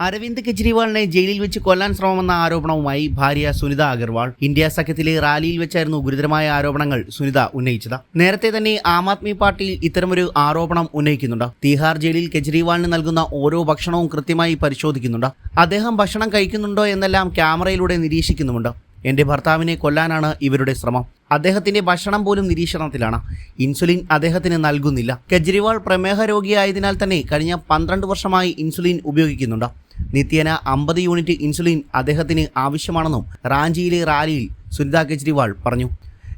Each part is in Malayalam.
അരവിന്ദ് കെജ്രിവാളിനെ ജയിലിൽ വെച്ച് കൊല്ലാൻ ശ്രമമെന്ന ആരോപണവുമായി ഭാര്യ സുനിത അഗർവാൾ. ഇന്ത്യ സഖ്യത്തിലെ റാലിയിൽ വെച്ചായിരുന്നു ഗുരുതരമായ ആരോപണങ്ങൾ സുനിത ഉന്നയിച്ചത്. നേരത്തെ തന്നെ ആം ആദ്മി പാർട്ടി ഇത്തരമൊരു ആരോപണം ഉന്നയിക്കുന്നുണ്ട്. തീഹാർ ജയിലിൽ കെജ്രിവാളിന് നൽകുന്ന ഓരോ ഭക്ഷണവും കൃത്യമായി പരിശോധിക്കുന്നുണ്ട്. അദ്ദേഹം ഭക്ഷണം കഴിക്കുന്നുണ്ടോ എന്നെല്ലാം ക്യാമറയിലൂടെ നിരീക്ഷിക്കുന്നുമുണ്ട്. എന്റെ ഭർത്താവിനെ കൊല്ലാനാണ് ഇവരുടെ ശ്രമം. അദ്ദേഹത്തിന്റെ ഭക്ഷണം പോലും നിരീക്ഷണത്തിലാണ്. ഇൻസുലിൻ അദ്ദേഹത്തിന് നൽകുന്നില്ല. കെജ്രിവാൾ പ്രമേഹ രോഗിയായതിനാൽ തന്നെ കഴിഞ്ഞ പന്ത്രണ്ട് വർഷമായി ഇൻസുലിൻ ഉപയോഗിക്കുന്നുണ്ട്. നിത്യേന അമ്പത് യൂണിറ്റ് ഇൻസുലിൻ അദ്ദേഹത്തിന് ആവശ്യമാണെന്നും റാഞ്ചിയിലെ റാലിയിൽ സുനിത കെജ്രിവാൾ പറഞ്ഞു.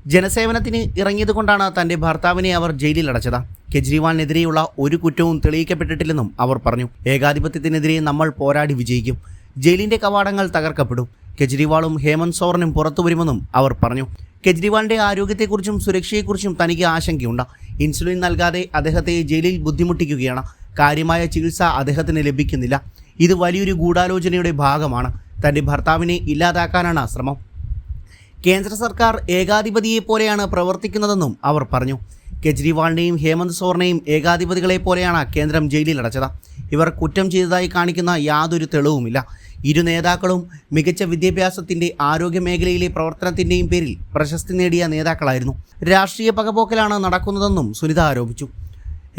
ജനസേവനത്തിന് ഇറങ്ങിയതുകൊണ്ടാണ് തന്റെ ഭർത്താവിനെ അവർ ജയിലിൽ അടച്ചത്. കെജ്രിവാളിനെതിരെയുള്ള ഒരു കുറ്റവും തെളിയിക്കപ്പെട്ടിട്ടില്ലെന്നും അവർ പറഞ്ഞു. ഏകാധിപത്യത്തിനെതിരെ നമ്മൾ പോരാടി വിജയിക്കും. ജയിലിന്റെ കവാടങ്ങൾ തകർക്കപ്പെടും. കെജ്രിവാളും ഹേമന്ത് സോറനും പുറത്തു വരുമെന്നും അവർ പറഞ്ഞു. കെജ്രിവാളിന്റെ ആരോഗ്യത്തെക്കുറിച്ചും സുരക്ഷയെക്കുറിച്ചും തനിക്ക് ആശങ്കയുണ്ട്. ഇൻസുലിൻ നൽകാതെ അദ്ദേഹത്തെ ജയിലിൽ ബുദ്ധിമുട്ടിക്കുകയാണ്. കാര്യമായ ചികിത്സ അദ്ദേഹത്തിന് ലഭിക്കുന്നില്ല. ഇത് വലിയൊരു ഗൂഢാലോചനയുടെ ഭാഗമാണ്. തന്റെ ഭർത്താവിനെ ഇല്ലാതാക്കാനാണ് ശ്രമം കേന്ദ്ര സർക്കാർ ഏകാധിപതിയെ പോലെയാണ് പ്രവർത്തിക്കുന്നതെന്നും അവർ പറഞ്ഞു. കെജ്രിവാളിനെയും ഹേമന്ത് സോറിനെയും ഏകാധിപതികളെ പോലെയാണ് കേന്ദ്രം ജയിലിൽ അടച്ചത്. ഇവർ കുറ്റം ചെയ്തതായി കാണിക്കുന്ന യാതൊരു തെളിവുമില്ല. ഇരു നേതാക്കളും മികച്ച വിദ്യാഭ്യാസത്തിന്റെ ആരോഗ്യ മേഖലയിലെ പ്രവർത്തനത്തിന്റെയും പേരിൽ പ്രശസ്തി നേടിയ നേതാക്കളായിരുന്നു. രാഷ്ട്രീയ പകപോക്കലാണ് നടക്കുന്നതെന്നും സുനിത ആരോപിച്ചു.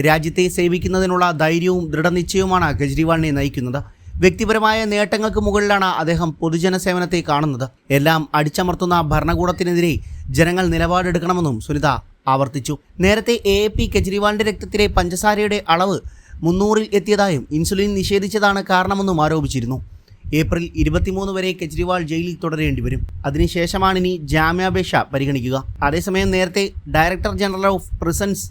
രാജ്യത്തെ സേവിക്കുന്നതിനുള്ള ധൈര്യവും ദൃഢനിശ്ചയവുമാണ് കെജ്രിവാളിനെ നയിക്കുന്നത്. വ്യക്തിപരമായ നേട്ടങ്ങൾക്ക് മുകളിലാണ് അദ്ദേഹം പൊതുജന സേവനത്തെ കാണുന്നത്. എല്ലാം അടിച്ചമർത്തുന്ന ഭരണകൂടത്തിനെതിരെ ജനങ്ങൾ നിലപാടെടുക്കണമെന്നും സുനിത ആവർത്തിച്ചു. നേരത്തെ എ പി കെജ്രിവാളിന്റെ രക്തത്തിലെ പഞ്ചസാരയുടെ അളവ് മുന്നൂറിൽ എത്തിയതായും ഇൻസുലിൻ നിഷേധിച്ചതാണ് കാരണമെന്നും ആരോപിച്ചിരുന്നു. ഏപ്രിൽ ഇരുപത്തിമൂന്ന് വരെ കെജ്രിവാൾ ജയിലിൽ തുടരേണ്ടി വരും. അതിനുശേഷമാണ് ഇനി ജാമ്യാപേക്ഷ പരിഗണിക്കുക. അതേസമയം നേരത്തെ director general of prisons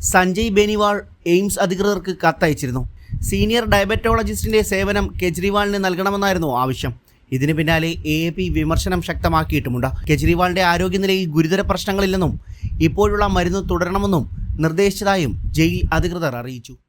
Sanjay Beniwal AIIMS അധികൃതർക്ക് കത്തയച്ചിരുന്നു. സീനിയർ ഡയബറ്റോളജിസ്റ്റിന്റെ സേവനം കെജ്രിവാളിന് നൽകണമെന്നായിരുന്നു ആവശ്യം. ഇതിന് പിന്നാലെ എ പി വിമർശനം ശക്തമാക്കിയിട്ടുമുണ്ട്. കെജ്രിവാളിന്റെ ആരോഗ്യനിലയിൽ ഗുരുതര പ്രശ്നങ്ങളില്ലെന്നും ഇപ്പോഴുള്ള മരുന്ന് തുടരണമെന്നും നിർദ്ദേശിച്ചതായും ജയിൽ അധികൃതർ അറിയിച്ചു.